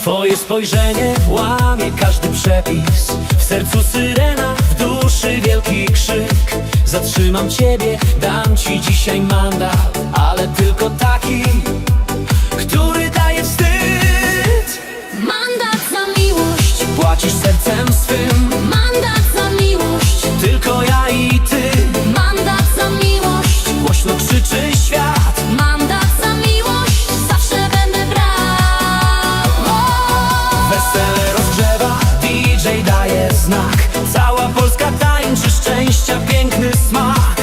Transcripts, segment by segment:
Twoje spojrzenie łamie każdy przepis. W sercu syrena, w duszy wielki krzyk. Zatrzymam ciebie, dam ci dzisiaj mandat Ale tylko taki, który daje wstyd. Mandat za miłość, Płacisz sercem swym, mandat za miłość, tylko ja i ty. Mandat za miłość, Głośno krzyczy świat znak. Cała Polska tańczy szczęścia, piękny smak.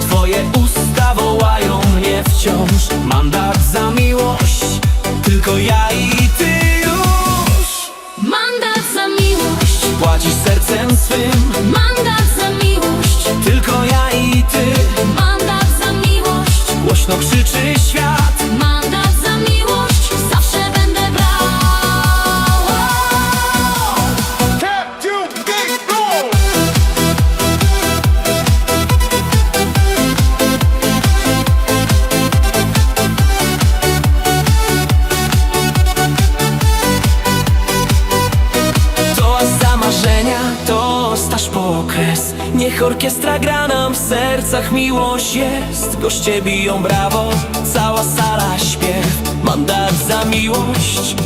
Twoje usta wołają mnie wciąż. Mandat za miłość, tylko ja i ty już. Mandat za miłość, Płacisz sercem swym, okres. Niech orkiestra gra nam w sercach miłość jest. Goście biją brawo, cała sala śpiew. Mandat za miłość,